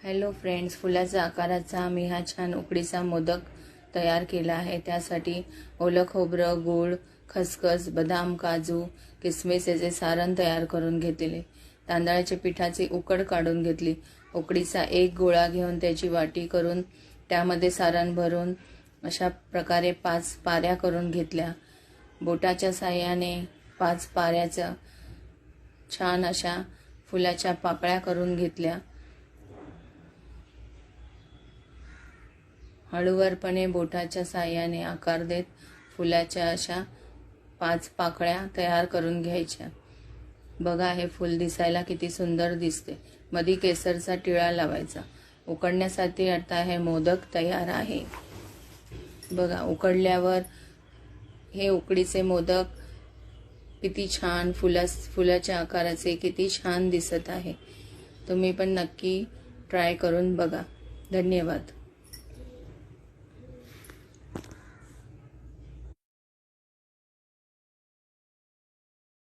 Hello friends फुलाचा आकाराचा मी हा छान उकडीचा मोदक तयार केला आहे. त्यासाठी ओलं खोबरं गूळ खसखस बदाम काजू किसमिस याचे सारण तयार करून घेतले. तांदळाच्या पिठाची उकड काढून घेतली. उकडीचा एक गोळा घेऊन त्याची वाटी करून त्यामध्ये सारण भरून अशा प्रकारे पाच पाऱ्या करून घेतल्या. बोटाच्या साह्याने पाच पाऱ्याचं छान अशा फुलाच्या पापळ्या करून घेतल्या. हळूवारपणे बोटाच्या साह्याने आकार देत फुलाच्या अशा पाच पाकळ्या तयार करून घ्यायच्या. बघा हे फुल दिसायला किती सुंदर दिसते. मधी केसरचा टिळा लावायचा. उकडण्यासाठी आता हे मोदक तयार आहे. बघा उकडल्यावर हे उकडीचे मोदक किती छान फुलास फुलाच्या आकाराचे किती छान दिसत आहे. तुम्ही पण नक्की ट्राय करून बघा. धन्यवाद.